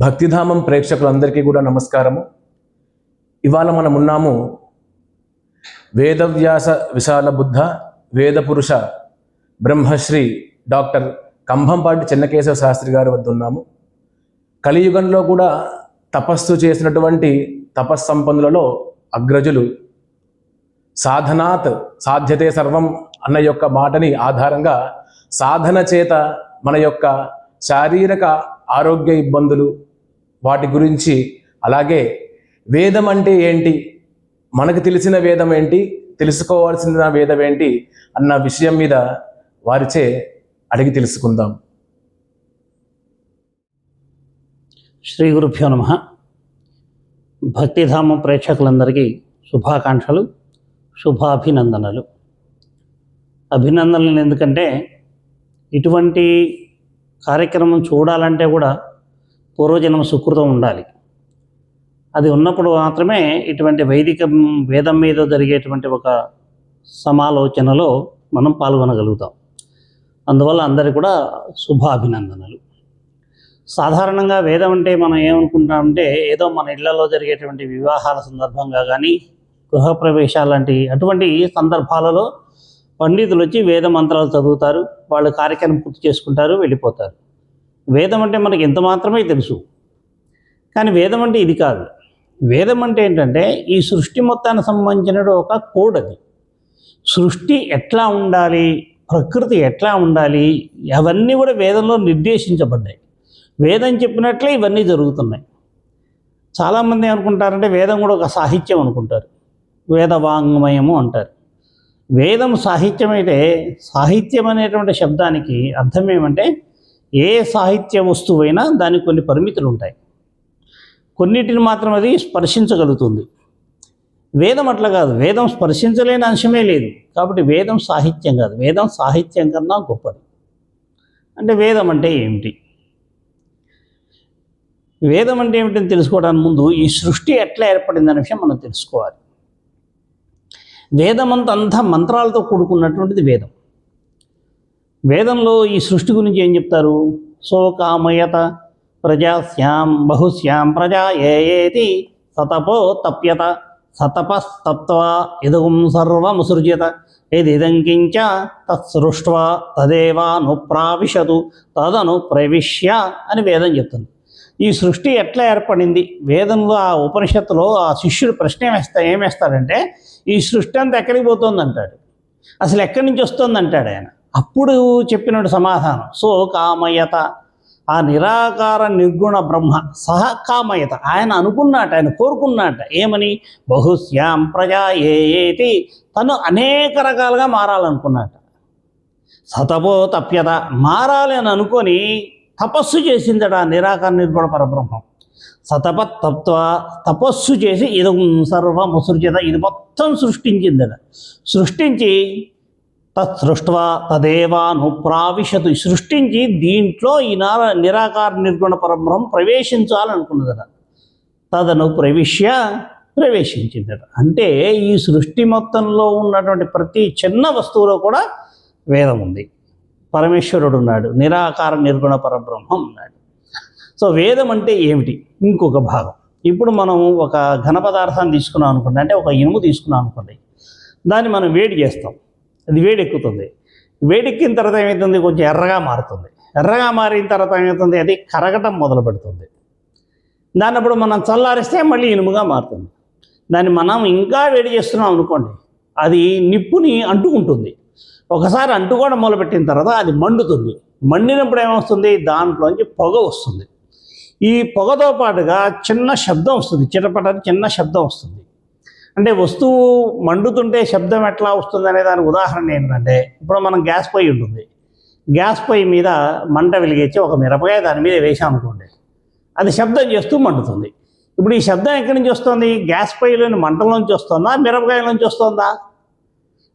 భక్తిధామం ప్రేక్షకులందరికీ కూడా నమస్కారము. ఇవాళ మనం ఉన్నాము వేదవ్యాస విశాల బుద్ధ వేదపురుష బ్రహ్మశ్రీ డాక్టర్ కంభంపాటి చెన్నకేశవ శాస్త్రి గారి వద్ద ఉన్నాము. కలియుగంలో కూడా తపస్సు చేసినటువంటి తపస్సంపన్నులలో అగ్రజులు సాధనాత్ సాధ్యతే సర్వం అన్న యొక్క మాటని ఆధారంగా సాధన చేత మన యొక్క శారీరక ఆరోగ్య ఇబ్బందులు వాటి గురించి. అలాగే వేదం అంటే ఏంటి? మనకు తెలిసిన వేదం ఏంటి? తెలుసుకోవాల్సిన వేదం ఏంటి? అన్న విషయం మీద వారిచే అడిగి తెలుసుకుందాం. శ్రీ గురుభ్యో నమ. భక్తిధామ ప్రేక్షకులందరికీ శుభాకాంక్షలు శుభాభినందనలు. అభినందనలు ఎందుకంటే ఇటువంటి కార్యక్రమం చూడాలంటే కూడా పూర్వజన్మ సుకృతం ఉండాలి. అది ఉన్నప్పుడు మాత్రమే ఇటువంటి వైదిక వేదం మీద జరిగేటువంటి ఒక సమాలోచనలో మనం పాల్గొనగలుగుతాం. అందువల్ల అందరి కూడా శుభాభినందనలు. సాధారణంగా వేదం అంటే మనం ఏమనుకుంటామంటే ఏదో మన ఇళ్ళలో జరిగేటువంటి వివాహాల సందర్భంగా కానీ గృహప్రవేశాలు లాంటి అటువంటి సందర్భాలలో పండితులు వచ్చి వేద మంత్రాలు చదువుతారు వాళ్ళు కార్యక్రమం పూర్తి చేసుకుంటారు వెళ్ళిపోతారు. వేదం అంటే మనకి ఎంత మాత్రమే తెలుసు. కానీ వేదం అంటే ఇది కాదు. వేదం అంటే ఏంటంటే ఈ సృష్టి మొత్తానికి సంబంధించిన ఒక కోడ్ అది. సృష్టి ఎట్లా ఉండాలి? ప్రకృతి ఎట్లా ఉండాలి? అవన్నీ కూడా వేదంలో నిర్దేశించబడ్డాయి. వేదం చెప్పినట్లే ఇవన్నీ జరుగుతున్నాయి. చాలామంది అనుకుంటారంటే వేదం కూడా ఒక సాహిత్యం అనుకుంటారు. వేద వాంగ్మయము అంటారు. వేదం సాహిత్యం అయితే సాహిత్యం అనేటువంటి శబ్దానికి అర్థం ఏమంటే ఏ సాహిత్య వస్తువైనా దానికి కొన్ని పరిమితులు ఉంటాయి. కొన్నిటిని మాత్రం అది స్పర్శించగలుగుతుంది. వేదం అట్లా కాదు. వేదం స్పర్శించలేని అంశమే లేదు. కాబట్టి వేదం సాహిత్యం కాదు. వేదం సాహిత్యం కన్నా గొప్పది. అంటే వేదం అంటే ఏమిటి? వేదం అంటే ఏమిటని తెలుసుకోవడానికి ముందు ఈ సృష్టి ఎట్లా ఏర్పడిందనే విషయం మనం తెలుసుకోవాలి. వేదం అంతా మంత్రాలతో కూడుకున్నటువంటిది వేదం. వేదంలో ఈ సృష్టి గురించి ఏం చెప్తారు? శోకామయత ప్రజాస్యాం బహుశ్యాం ప్రజా ఏతి సతపో తప్యత సతపస్తప్త్వా ఇదం సర్వముసృజ్యత ఏదిదంకించ తత్సృష్వా తదేవానుప్రావిశతు తదను ప్రవిశ్య అని వేదం చెప్తుంది. ఈ సృష్టి ఎట్లా ఏర్పడింది? వేదంలో ఆ ఉపనిషత్తులో ఆ శిష్యుడు ప్రశ్న ఏమేస్తా ఏమేస్తాడంటే ఈ సృష్టి అంతా ఎక్కడికి పోతుంది అంటాడు అసలు ఎక్కడి నుంచి వస్తుంది అంటాడు ఆయన? అప్పుడు చెప్పినట్టు సమాధానం. సో కామయత. ఆ నిరాకార నిర్గుణ బ్రహ్మ సహ కామయత. ఆయన అనుకున్నాట ఆయన కోరుకున్నాట ఏమని? బహుశ్యాం ప్రజా ఏతి. తను అనేక రకాలుగా మారాలనుకున్నాట. సతపో తప్యత. మారాలి అని అనుకొని తపస్సు చేసిందట నిరాకార నిర్గుణ పరబ్రహ్మం. సతప తత్వ తపస్సు చేసి ఇది సర్వ సృజత ఇది మొత్తం సృష్టించిందట. సృష్టించి తత్సృష్ట్వా తదేవానుప్రావిశతు. సృష్టించి దీంట్లో ఈ నార నిరాకార నిర్గుణ పరబ్రహ్మం ప్రవేశించాలనుకున్నదట. తదను ప్రవిశ్య ప్రవేశించిందట. అంటే ఈ సృష్టి మొత్తంలో ఉన్నటువంటి ప్రతి చిన్న వస్తువులో కూడా వేదం ఉంది. పరమేశ్వరుడు ఉన్నాడు నిరాకార నిర్గుణ పరబ్రహ్మం ఉన్నాడు. సో వేదం అంటే ఏమిటి? ఇంకొక భాగం. ఇప్పుడు మనం ఒక ఘన పదార్థాన్ని తీసుకున్నాం అనుకోండి అంటే ఒక ఇనుము తీసుకున్నాం అనుకోండి దాన్ని మనం వేడి చేస్తాం. అది వేడెక్కుతుంది. వేడెక్కిన తర్వాత ఏమవుతుంది కొంచెం ఎర్రగా మారుతుంది. ఎర్రగా మారిన తర్వాత ఏమవుతుంది అది కరగటం మొదలు పెడుతుంది దాన్నప్పుడు మనం చల్లారిస్తే మళ్ళీ ఇనుముగా మారుతుంది. దాన్ని మనం ఇంకా వేడి చేస్తున్నాం అనుకోండి అది నిప్పుని అంటుకుంటుంది. ఒకసారి అంటుకోవడం మొదలుపెట్టిన తర్వాత అది మండుతుంది. మండినప్పుడు ఏమొస్తుంది? దాంట్లోంచి పొగ వస్తుంది. ఈ పొగతో పాటుగా చిన్న శబ్దం వస్తుంది. చిటపటని చిన్న శబ్దం వస్తుంది. అంటే వస్తువు మండుతుంటే శబ్దం ఎట్లా వస్తుంది అనే దానికి ఉదాహరణ ఏంటంటే ఇప్పుడు మనం గ్యాస్ పొయ్యి ఉంటుంది. గ్యాస్ పొయ్యి మీద మంట వెలిగించి ఒక మిరపకాయ దాని మీద వేసాం అనుకోండి అది శబ్దం చేస్తూ మండుతుంది. ఇప్పుడు ఈ శబ్దం ఎక్కడి నుంచి వస్తుంది? గ్యాస్ పొయ్యిలోని మంటలోంచి వస్తుందా? మిరపకాయలోంచి వస్తుందా?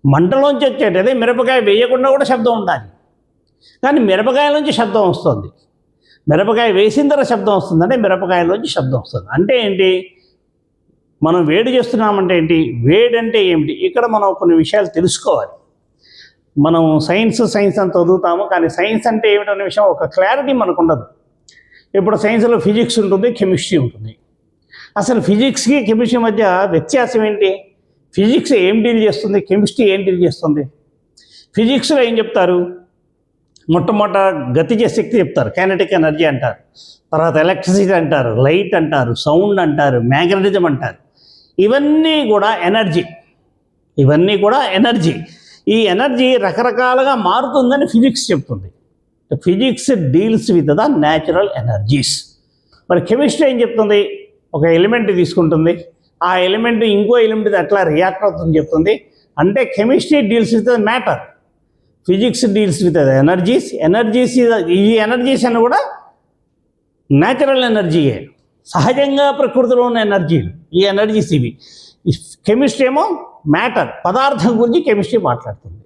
మంటలోంచి వచ్చేటది మిరపకాయ వేయకుండా కూడా శబ్దం ఉండాలి. కానీ మిరపకాయలోంచి శబ్దం వస్తుంది. మిరపకాయ వేసిన తర్వాత శబ్దం వస్తుంది అంటే మిరపకాయలోంచి శబ్దం వస్తుంది. అంటే ఏంటి? మనం వేడి చేస్తున్నామంటే ఏంటి? వేడి అంటే ఏమిటి? ఇక్కడ మనం కొన్ని విషయాలు తెలుసుకోవాలి. మనం సైన్స్ సైన్స్ అని చదువుతాము కానీ సైన్స్ అంటే ఏమిటనే విషయం ఒక క్లారిటీ మనకు ఉండదు ఇప్పుడు సైన్స్లో ఫిజిక్స్ ఉంటుంది కెమిస్ట్రీ ఉంటుంది. అసలు ఫిజిక్స్కి కెమిస్ట్రీ మధ్య వ్యత్యాసం ఏంటి? ఫిజిక్స్ ఏం డీల్ చేస్తుంది? కెమిస్ట్రీ ఏం డీల్ చేస్తుంది? ఫిజిక్స్లో ఏం చెప్తారు? మొట్టమొదట గతిజ శక్తి చెప్తారు. కైనటిక్ ఎనర్జీ అంటారు. తర్వాత ఎలక్ట్రిసిటీ అంటారు. లైట్ అంటారు. సౌండ్ అంటారు. మ్యాగ్నటిజం అంటారు. ఇవన్నీ కూడా ఎనర్జీ. ఇవన్నీ కూడా ఎనర్జీ. ఈ ఎనర్జీ రకరకాలుగా మారుతుందని ఫిజిక్స్ చెప్తుంది. Physics deals with the natural energies మరి కెమిస్ట్రీ ఏం చెప్తుంది? ఒక ఎలిమెంట్ తీసుకుంటుంది. ఆ ఎలిమెంట్ ఇంకో ఎలిమెంట్ అట్లా రియాక్ట్ అవుతుందని చెప్తుంది. అంటే chemistry deals with the matter physics deals with energies energies ఈ ఎనర్జీస్ అని కూడా న్యాచురల్ ఎనర్జీయే సహజంగా ప్రకృతిలో ఉన్న ఎనర్జీలు ఈ ఎనర్జీస్ ఇవి. కెమిస్ట్రీ ఏమో మ్యాటర్ పదార్థం గురించి కెమిస్ట్రీ మాట్లాడుతుంది.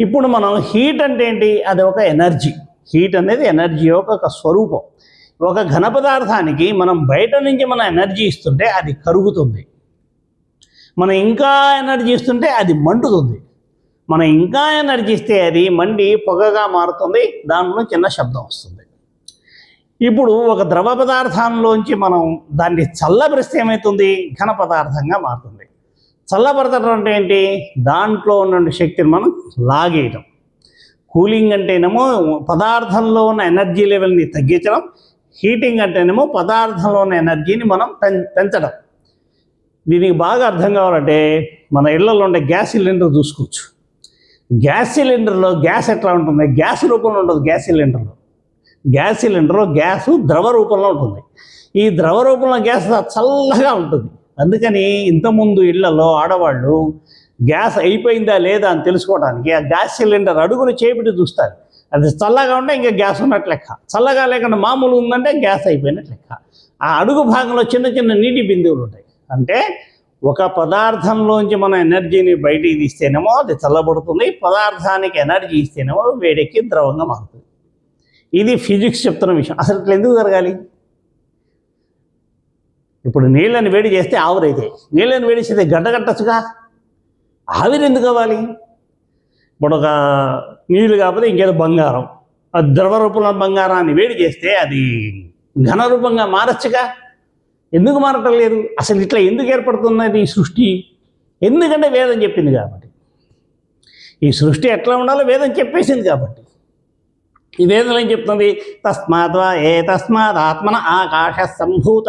ఇప్పుడు మనం హీట్ అంటే ఏంటి? అది ఒక ఎనర్జీ. హీట్ అనేది ఎనర్జీ యొక్క ఒక స్వరూపం. ఒక ఘన పదార్థానికి మనం బయట నుంచి మన ఎనర్జీ ఇస్తుంటే అది కరుగుతుంది. మనం ఇంకా ఎనర్జీ ఇస్తుంటే అది మండుతుంది. మనం ఇంకా ఎనర్జీ ఇస్తే అది మండి పొగగా మారుతుంది. దాంట్లో చిన్న శబ్దం వస్తుంది. ఇప్పుడు ఒక ద్రవ పదార్థంలోంచి మనం దాన్ని చల్లబరిస్తే ఏమవుతుంది ఘన పదార్థంగా మారుతుంది. చల్లబరచడం అంటే ఏంటి? దాంట్లో ఉన్న శక్తిని మనం లాగేయడం కూలింగ్ అంటేనేమో పదార్థంలో ఉన్న ఎనర్జీ లెవెల్ని తగ్గించడం. హీటింగ్ అంటేనేమో పదార్థంలో ఉన్న ఎనర్జీని మనం పెంచడం. దీనికి బాగా అర్థం కావాలంటే మన ఇళ్ళలో ఉండే గ్యాస్ సిలిండర్ చూసుకోవచ్చు. గ్యాస్ సిలిండర్లో గ్యాస్ ఎట్లా ఉంటుంది? గ్యాస్ రూపంలో ఉండదు గ్యాస్ సిలిండర్లో. గ్యాస్ సిలిండర్లో గ్యాస్ ద్రవ రూపంలో ఉంటుంది. ఈ ద్రవ రూపంలో గ్యాస్ చల్లగా ఉంటుంది. అందుకని ఇంతకుముందు ఇళ్ళలో ఆడవాళ్ళు గ్యాస్ అయిపోయిందా లేదా అని తెలుసుకోవడానికి ఆ గ్యాస్ సిలిండర్ అడుగును చేపెట్టి చూస్తారు. అది చల్లగా ఉంటే ఇంకా గ్యాస్ ఉన్నట్టు లెక్క. చల్లగా లేకుండా మామూలు ఉందంటే గ్యాస్ అయిపోయినట్టు లెక్క. ఆ అడుగు భాగంలో చిన్న చిన్న నీటి బిందువులు ఉంటాయి. అంటే ఒక పదార్థంలోంచి మనం ఎనర్జీని బయటికి తీస్తేనేమో అది చల్లబడుతుంది. పదార్థానికి ఎనర్జీ ఇస్తేనేమో వేడెక్కి ద్రవంగా మారుతుంది. ఇది ఫిజిక్స్ చెప్తున్న విషయం. అసలు ఇట్లా ఎందుకు జరగాలి? ఇప్పుడు నీళ్ళని వేడి చేస్తే ఆవిరైతాయి నీళ్ళని వేడి చేస్తే గడ్డగట్టచ్చుగా ఆవిరి ఎందుకు అవ్వాలి? ఇప్పుడు ఒక నీళ్ళు కాకపోతే ఇంకేదో బంగారం. ఆ ద్రవ రూపంలో బంగారాన్ని వేడి చేస్తే అది ఘన రూపంగా మారచ్చుగా? ఎందుకు మారటం లేదు? అసలు ఇట్లా ఎందుకు ఏర్పడుతున్నది ఈ సృష్టి? ఎందుకంటే వేదం చెప్పింది కాబట్టి. ఈ సృష్టి ఎట్లా ఉండాలో వేదం చెప్పేసింది కాబట్టి. ఈ వేదం చెప్తుంది? తస్మాత్ ఏ తస్మాత్ ఆత్మన ఆకాశ సంభూత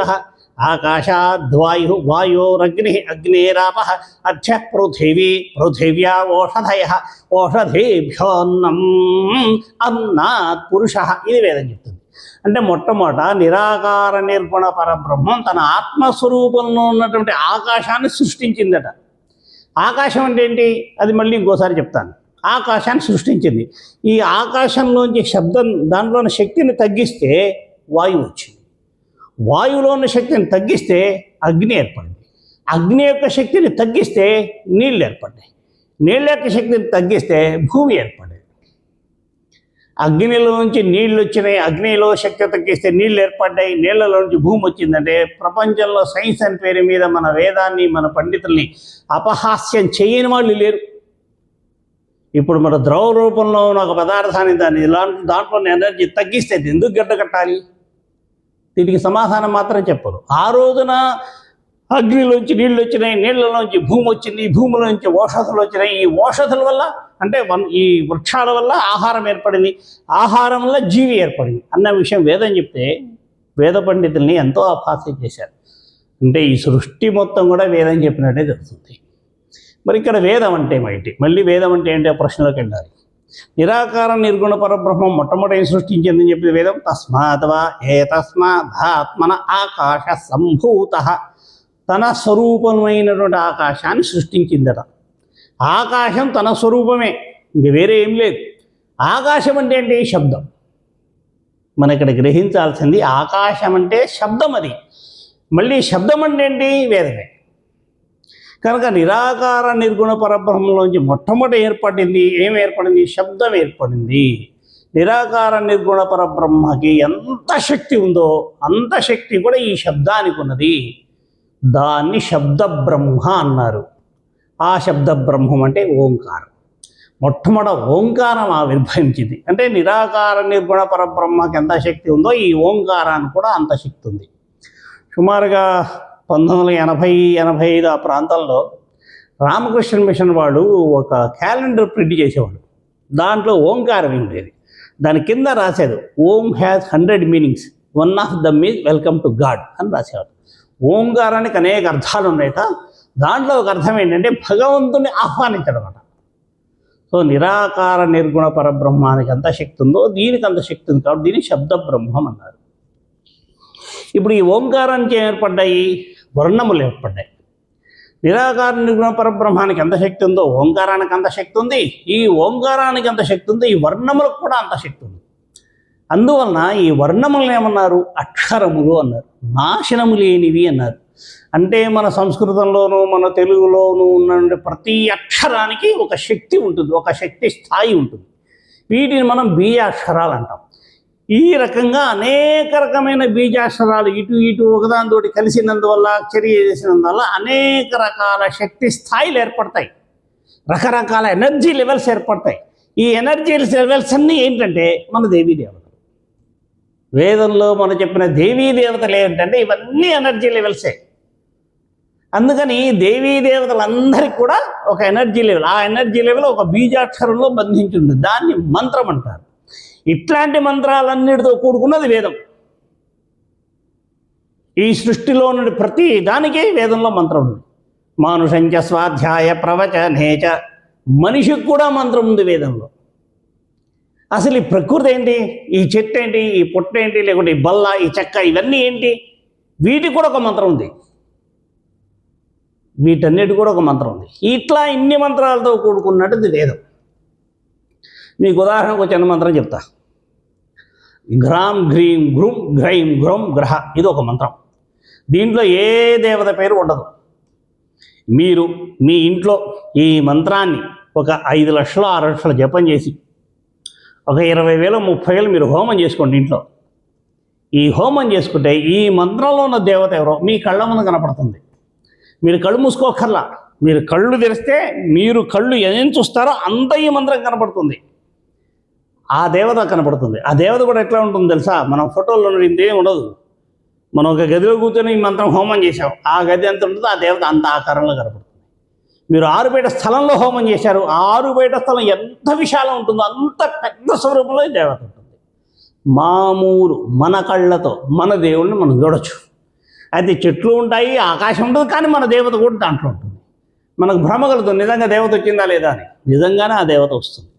ఆకాశాద్వాయు వాయోరగ్ని అగ్నేరాప అర్చ పృథివీ పృథివ్యా ఓషధయ ఓషధీభ్యోన్నం అన్నాత్ పురుష ఇది వేదం చెప్తుంది. అంటే మొట్టమొదట నిరాకార నిర్గుణ పరబ్రహ్మం తన ఆత్మస్వరూపంలో ఉన్నటువంటి ఆకాశాన్ని సృష్టించిందట. ఆకాశం అంటే ఏంటి? అది మళ్ళీ ఇంకోసారి చెప్తాను. ఆకాశాన్ని సృష్టించింది. ఈ ఆకాశంలోంచి శబ్దం దాంట్లోని శక్తిని తగ్గిస్తే వాయువు వచ్చింది. వాయువులో ఉన్న శక్తిని తగ్గిస్తే అగ్ని ఏర్పడింది. అగ్ని యొక్క శక్తిని తగ్గిస్తే నీళ్ళు ఏర్పడ్డాయి. నీళ్ళ యొక్క శక్తిని తగ్గిస్తే భూమి ఏర్పడింది. అగ్నిలో నుంచి నీళ్ళు వచ్చినాయి. అగ్నిలో శక్తి తగ్గిస్తే నీళ్ళు ఏర్పడ్డాయి. నీళ్ళలో నుంచి భూమి వచ్చిందంటే ప్రపంచంలో సైన్స్ అని పేరు మీద మన వేదాన్ని మన పండితుల్ని అపహాస్యం చేయని వాళ్ళు లేరు. ఇప్పుడు మన ద్రవ రూపంలో ఉన్న ఒక పదార్థాన్ని దాన్ని ఇలాంటి దాంట్లో ఎనర్జీ తగ్గిస్తే ఎందుకు గడ్డ కట్టాలి? దీనికి సమాధానం మాత్రం చెప్పరు. ఆ రోజున అగ్నిలోంచి నీళ్ళు వచ్చినాయి నీళ్ళలోంచి భూమి వచ్చింది ఈ భూమిలోంచి ఓషధులు వచ్చినాయి. ఈ ఓషధుల వల్ల అంటే వన్ ఈ వృక్షాల వల్ల ఆహారం ఏర్పడింది. ఆహారం వల్ల జీవి ఏర్పడింది. అన్న విషయం వేదం చెప్తే వేద పండితుల్ని ఎంతో అపాస్యం చేశారు. అంటే ఈ సృష్టి మొత్తం కూడా వేదం చెప్పినట్టే జరుగుతుంది. మరి ఇక్కడ వేదం అంటే ఏమిటి? మళ్ళీ వేదం అంటే ఏంటి? ప్రశ్నలోకి వెళ్ళాలి. నిరాకార నిర్గుణ పరబ్రహ్మం మొట్టమొదటి సృష్టించిందని చెప్పి వేదం? తస్మాత్వా ఏ తస్మాత్మన ఆకాశ సంభూత. తన స్వరూపమైనటువంటి ఆకాశాన్ని సృష్టించిందట. ఆకాశం తన స్వరూపమే. ఇంక వేరే ఏం లేదు. ఆకాశం అంటే అంటే శబ్దం. మన ఇక్కడ గ్రహించాల్సింది ఆకాశం అంటే శబ్దం అది. మళ్ళీ శబ్దం అంటే ఏంటి? వేదమే. కనుక నిరాకార నిర్గుణ పరబ్రహ్మంలోంచి మొట్టమొదటి ఏర్పడింది ఏం ఏర్పడింది? శబ్దం ఏర్పడింది. నిరాకార నిర్గుణ పరబ్రహ్మకి ఎంత శక్తి ఉందో అంత శక్తి కూడా ఈ శబ్దానికి ఉన్నది. దాన్ని శబ్ద బ్రహ్మ అన్నారు. ఆ శబ్ద బ్రహ్మం అంటే ఓంకారం. మొట్టమొదట ఓంకారం ఆవిర్భవించింది. అంటే నిరాకార నిర్గుణ పరబ్రహ్మకి ఎంత శక్తి ఉందో ఈ ఓంకారానికి కూడా అంత శక్తి ఉంది. సుమారుగా పంతొమ్మిది వందల ఎనభై ఎనభై ఐదు ఆ ప్రాంతాల్లో రామకృష్ణ మిషన్ వాళ్ళు ఒక క్యాలెండర్ ప్రింట్ చేసేవాడు దాంట్లో ఓంకారం ఉండేది. దాని కింద రాసేది Om has hundred meanings one of the means welcome to God అని రాసేవాడు ఓంకారానికి అనేక అర్థాలు ఉన్నాయట దాంట్లో ఒక అర్థం ఏంటంటే భగవంతుని ఆహ్వానించడం సో నిరాకార నిర్గుణ పరబ్రహ్మానికి ఎంత శక్తి ఉందో దీనికి అంత శక్తి ఉంది కాబట్టి దీన్ని శబ్ద బ్రహ్మం అన్నారు. ఇప్పుడు ఈ ఓంకారానికి ఏర్పడ్డాయి? వర్ణములు ఏర్పడ్డాయి. నిరాకార నిర్గుణ పరబ్రహ్మానికి ఎంత శక్తి ఉందో ఓంకారానికి అంత శక్తి ఉంది ఈ ఓంకారానికి ఎంత శక్తి ఉందో ఈ వర్ణములకు కూడా అంత శక్తి ఉంది. అందువలన ఈ వర్ణములను ఏమన్నారు? అక్షరములు అన్నారు నాశనము లేనివి అన్నారు. అంటే మన సంస్కృతంలోనూ మన తెలుగులోనూ ఉన్న ప్రతి అక్షరానికి ఒక శక్తి ఉంటుంది ఒక శక్తి స్థాయి ఉంటుంది. వీటిని మనం బీజాక్షరాలు అంటాం. ఈ రకంగా అనేక రకమైన బీజాక్షరాలు ఇటు ఇటు ఒకదానితోటి కలిసినందువల్ల చర్య చేసినందువల్ల అనేక రకాల శక్తి స్థాయిలు ఏర్పడతాయి. రకరకాల ఎనర్జీ లెవెల్స్ ఏర్పడతాయి. ఈ ఎనర్జీ లెవెల్స్ అన్నీ ఏంటంటే మన దేవీ దేవతలు. వేదంలో మనం చెప్పిన దేవీ దేవతలు ఏంటంటే ఇవన్నీ ఎనర్జీ లెవెల్సే. అందుకని దేవీ దేవతలందరికీ కూడా ఒక ఎనర్జీ లెవెల్ ఆ ఎనర్జీ లెవెల్ ఒక బీజాక్షరంలో బంధించి ఉంటుంది దాన్ని మంత్రం అంటారు. ఇట్లాంటి మంత్రాలన్నిటితో కూడుకున్నది వేదం. ఈ సృష్టిలో నుండి ప్రతి దానికే వేదంలో మంత్రం ఉంది. మానుషంచ స్వాధ్యాయ ప్రవచనేచ మనిషికి కూడా మంత్రం ఉంది వేదంలో. అసలు ఈ ప్రకృతి ఏంటి? ఈ చెట్టు ఏంటి? ఈ పొట్ట ఏంటి? లేకుంటే ఈ బల్ల ఈ చెక్క ఇవన్నీ ఏంటి? వీటికి కూడా ఒక మంత్రం ఉంది. వీటన్నిటి కూడా ఒక మంత్రం ఉంది. ఇట్లా ఇన్ని మంత్రాలతో కూడుకున్నట్టుది వేదం. మీకు ఉదాహరణకు ఒక చిన్న మంత్రం చెప్తా. గ్రామ్ గ్రీం గ్రూమ్ గ్రైం గ్రోమ్ గ్రహ. ఇది ఒక మంత్రం. దీంట్లో ఏ దేవత పేరు ఉండదు. మీరు మీ ఇంట్లో ఈ మంత్రాన్ని ఒక ఐదు లక్షలు ఆరు లక్షలు జపం చేసి ఒక ఇరవై వేలు ముప్పై వేలు మీరు హోమం చేసుకోండి ఇంట్లో. ఈ హోమం చేసుకుంటే ఈ మంత్రంలో ఉన్న దేవత ఎవరో మీ కళ్ళ ముందు కనపడుతుంది. మీరు కళ్ళు మూసుకోకర్లా మీరు కళ్ళు తెరిస్తే మీరు కళ్ళు ఏం చూస్తారో అంత ఈ మంత్రం కనపడుతుంది. ఆ దేవత కనపడుతుంది. ఆ దేవత కూడా ఎట్లా ఉంటుంది తెలుసా? మనం ఫోటోలో ఇంతేం ఉండదు. మనం ఒక గదిలో కూర్చొని మంత్రం హోమం చేసాం ఆ గది ఎంత ఉంటుందో ఆ దేవత అంత ఆకారంలో కనపడుతుంది. మీరు ఆరుబయట స్థలంలో హోమం చేశారు. ఆరుబయట స్థలం ఎంత విశాలం ఉంటుందో అంత పెద్ద స్వరూపంలో దేవత ఉంటుంది. మామూలు మన కళ్ళతో మన దేవుణ్ణి మనం చూడొచ్చు. అయితే చెట్లు ఉంటాయి ఆకాశం ఉంటుంది కానీ మన దేవత కూడా దాంట్లో ఉంటుంది. మనకు భ్రమ కలుగుతుంది. నిజంగా దేవత వచ్చిందా లేదా అని. నిజంగానే ఆ దేవత వస్తుంది.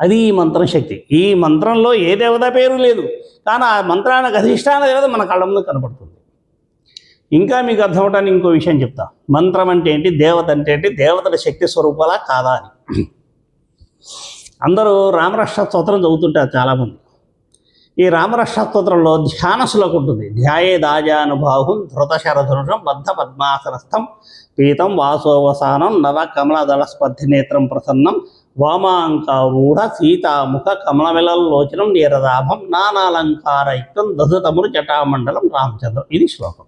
అది ఈ మంత్రం శక్తి. ఈ మంత్రంలో ఏ దేవత పేరు లేదు. కానీ ఆ మంత్రానికి అధిష్టాన దేవత మన కళ్ళ ముందు కనపడుతుంది. ఇంకా మీకు అర్థం అవడానికి ఇంకో విషయం చెప్తా. మంత్రం అంటే ఏంటి? దేవత అంటే ఏంటి? దేవతల శక్తి స్వరూపాలా కాదా అని. అందరూ రామరాష్ట్ర స్తోత్రం చదువుతుంటారు చాలామంది. ఈ రామరాష్ట్ర స్తోత్రంలో ధ్యాన శ్లోకం ఉంటుంది. ధ్యాయే దాజానుభావం ధృత శరధనుషం బద్ధ పద్మాసనస్థం పీతం వాసోవసానం నవ కమలదళ స్పర్ధి నేత్రం ప్రసన్నం వామాంకారూఢ సీతాముఖ కమలమిలలోచనం నీరదాభం నానాలంకారయుక్తం దశతమురు జటామండలం రామచంద్రం. ఇది శ్లోకం.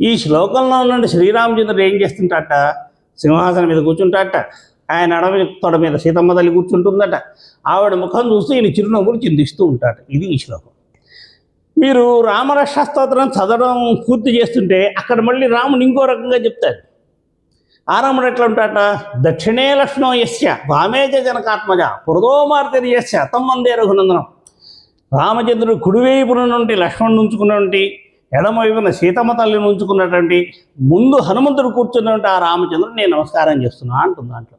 ఈ శ్లోకంలో నుండి శ్రీరామచంద్రుడు ఏం చేస్తుంటాట? సింహాసనం మీద కూర్చుంటాట. ఆయన అడవి తొడ మీద సీతమ్మ తల్లి కూర్చుంటుందట. ఆవిడ ముఖం చూస్తూ ఈయన చిరునవ్వులు చిందిస్తూ ఉంటాడు ఇది ఈ శ్లోకం. మీరు రామరక్ష స్తోత్రం చదవడం పూర్తి చేస్తుంటే అక్కడ మళ్ళీ రాముడు ఇంకో రకంగా చెప్తాడు. ఆరాముడు ఎట్లా ఉంటాట దక్షిణే లక్ష్మణో యస్య వామేజ జనకాత్మజ పురదోమార్తెరి యస్య తమ్మందే రఘునందనం. రామచంద్రుడు కుడివైపున నుండి లక్ష్మణుడు ఉంచుకున్నటువంటి ఎడమవైపున సీతమ్మ తల్లిని ఉంచుకున్నటువంటి ముందు హనుమంతుడు కూర్చున్నటువంటి ఆ రామచంద్రుడు నేను నమస్కారం చేస్తున్నా అంటుంది దాంట్లో.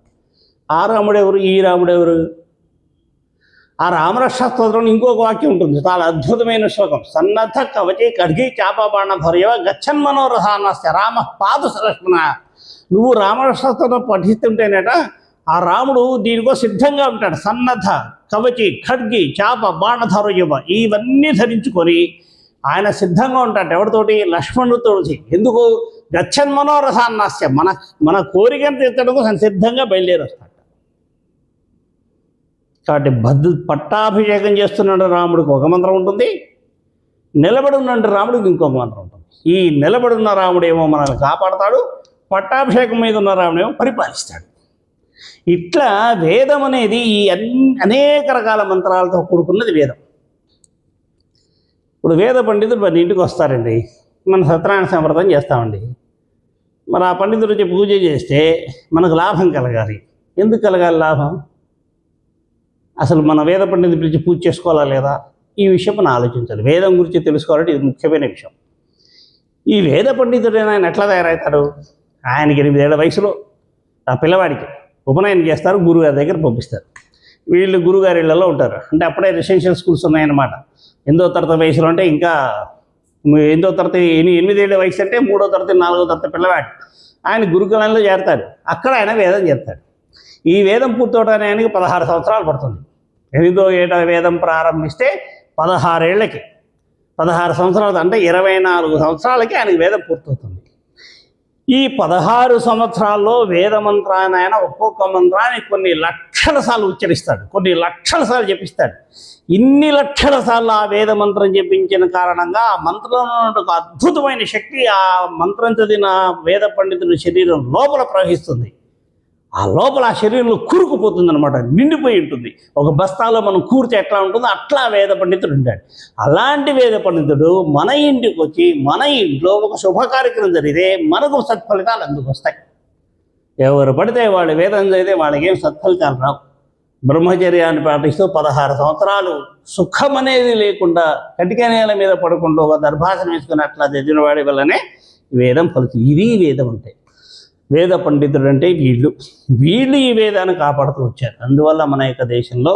ఆ రాముడు ఎవరు ఈ రాముడు ఎవరు ఆ రామరక్ష ఇంకొక వాక్యం ఉంటుంది. చాలా అద్భుతమైన శ్లోకం. సన్నద్ధ కవచి ఖడ్గి చాపాబాణ ధర్యవ గచ్చన్ మనోరథానస్య రామ పాదు లక్ష్మణ నువ్వు రామరక్ష స్తోత్రం పఠిస్తుంటేనేట ఆ రాముడు దీనికో సిద్ధంగా ఉంటాడు. సన్నద్ధ కవచి ఖడ్గి చాప బాణధరయువ ఇవన్నీ ధరించుకొని ఆయన సిద్ధంగా ఉంటాడు. ఎవరితోటి? లక్ష్మణుడితోటి ఎందుకు? గచ్చన్ మనోరథాన్నస్య మన మన కోరికను తీర్చడం కోసం సిద్ధంగా బయలుదేరి వస్తాడు. కాబట్టి భద్ర పట్టాభిషేకం చేస్తున్నాడు రాముడికి ఒక మంత్రం ఉంటుంది. నిలబడి ఉన్నట్టు రాముడికి ఇంకొక మంత్రం ఉంటుంది. ఈ నిలబడి ఉన్న రాముడు ఏమో మనల్ని కాపాడతాడు. పట్టాభిషేకం మీద ఉన్న రావణేమో పరిపాలిస్తాడు. ఇట్లా వేదం అనేది ఈ అనేక రకాల మంత్రాలతో కూడుకున్నది వేదం. ఇప్పుడు వేద పండితుడు మన ఇంటికి వస్తారండి. మన సత్యనారాయణ సంప్రదాయం చేస్తామండి. మరి ఆ పండితుడు వచ్చి పూజ చేస్తే మనకు లాభం కలగాలి. ఎందుకు కలగాలి లాభం? అసలు మన వేద పండితుడు పిలిచి పూజ చేసుకోవాలా లేదా? ఈ విషయం మనం ఆలోచించాలి. వేదం గురించి తెలుసుకోవాలంటే ఇది ముఖ్యమైన విషయం. ఈ వేద పండితుడు ఆయన ఎట్లా తయారవుతాడు ఆయనకి ఎనిమిదేళ్ళ వయసులో ఆ పిల్లవాడికి ఉపనయనం చేస్తారు గురుగారి దగ్గర పంపిస్తారు. వీళ్ళు గురుగారి ఇళ్ళలో ఉంటారు. అంటే అప్పుడే రెసిడెన్షియల్ స్కూల్స్ ఉన్నాయన్నమాట. ఎనిమిదో తరగతి వయసులో అంటే ఇంకా ఎనిమిదో తరగతి ఎని ఎనిమిదేళ్ళ వయసు అంటే మూడో తరగతి నాలుగో తరగతి పిల్లవాడు. ఆయన గురుకులంలో చేరతాడు. అక్కడ ఆయన వేదం చేస్తాడు ఈ వేదం పూర్తవడానికి ఆయనకి పదహారు సంవత్సరాలు పడుతుంది. ఎనిమిదో ఏట వేదం ప్రారంభిస్తే పదహారేళ్ళకి పదహారు సంవత్సరాలు అంటే ఇరవై నాలుగు సంవత్సరాలకి ఆయనకి వేదం పూర్తవుతుంది. ఈ పదహారు సంవత్సరాల్లో వేద మంత్రాన్ని ఆయన ఒక్కొక్క మంత్రాన్ని కొన్ని లక్షల సార్లు ఉచ్చరిస్తాడు. కొన్ని లక్షల సార్లు చెప్పిస్తాడు ఇన్ని లక్షల సార్లు ఆ వేద మంత్రం చెప్పించిన కారణంగా ఆ మంత్రంలో ఒక అద్భుతమైన శక్తి ఆ మంత్రం చదివిన వేద పండితుని శరీరం లోపల ప్రవహిస్తుంది. ఆ లోపల ఆ శరీరంలో కూరుకుపోతుంది అనమాట నిండిపోయి ఉంటుంది. ఒక బస్తాలో మనం కూర్చి ఎట్లా ఉంటుందో అట్లా వేద పండితుడు ఉంటాడు అలాంటి వేద పండితుడు మన ఇంటికి వచ్చి మన ఇంట్లో ఒక శుభ కార్యక్రమం జరిగితే మనకు సత్ఫలితాలు అందుకు వస్తాయి. ఎవరు పడితే వాళ్ళు వేదం చదివితే వాళ్ళకి ఏం సత్ఫలితాలు రావు. బ్రహ్మచర్యాన్ని పాటిస్తూ పదహారు సంవత్సరాలు సుఖం అనేది లేకుండా కటిక నేల మీద పడుకుంటూ ఒక దర్భాసనం వేసుకుని అట్లా చదివిన వాడి వల్లనే వేదం ఫలితం ఇది వేదం అంటే. వేద పండితుడు అంటే వీళ్ళు. వీళ్ళు ఈ వేదాన్ని కాపాడుతూ వచ్చారు. అందువల్ల మన యొక్క దేశంలో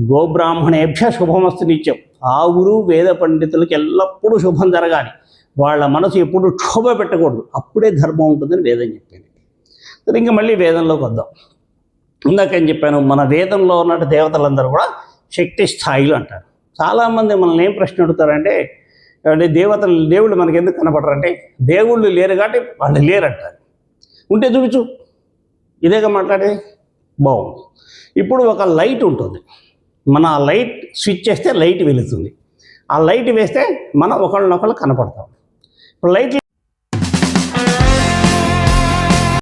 గోబ్రాహ్మణేభ్య శుభమస్తు నిత్యం. ఆ ఊరు వేద పండితులకి ఎల్లప్పుడూ శుభం జరగాలి. వాళ్ళ మనసు ఎప్పుడు క్షోభ పెట్టకూడదు. అప్పుడే ధర్మం ఉంటుందని వేదం చెప్పింది. సరే ఇంకా మళ్ళీ వేదంలోకి వద్దాం. ఇందాక చెప్పాను? మన వేదంలో ఉన్నట్టు దేవతలందరూ కూడా శక్తి స్థాయిలు అంటారు. చాలామంది మనల్ని ఏం ప్రశ్న అడుగుతారంటే దేవతలు దేవుళ్ళు మనకి ఎందుకు కనపడరంటే దేవుళ్ళు లేరు కాబట్టి వాళ్ళు లేరంటారు. ఉంటే చూపించు. ఇదేగా మాట్లాడేది బాగుంది. ఇప్పుడు ఒక లైట్ ఉంటుంది. మన ఆ లైట్ స్విచ్ చేస్తే లైట్ వెలుగుతుంది ఆ లైట్ వేస్తే మనం ఒకళ్ళనొకళ్ళు కనపడతాం. ఇప్పుడు లైట్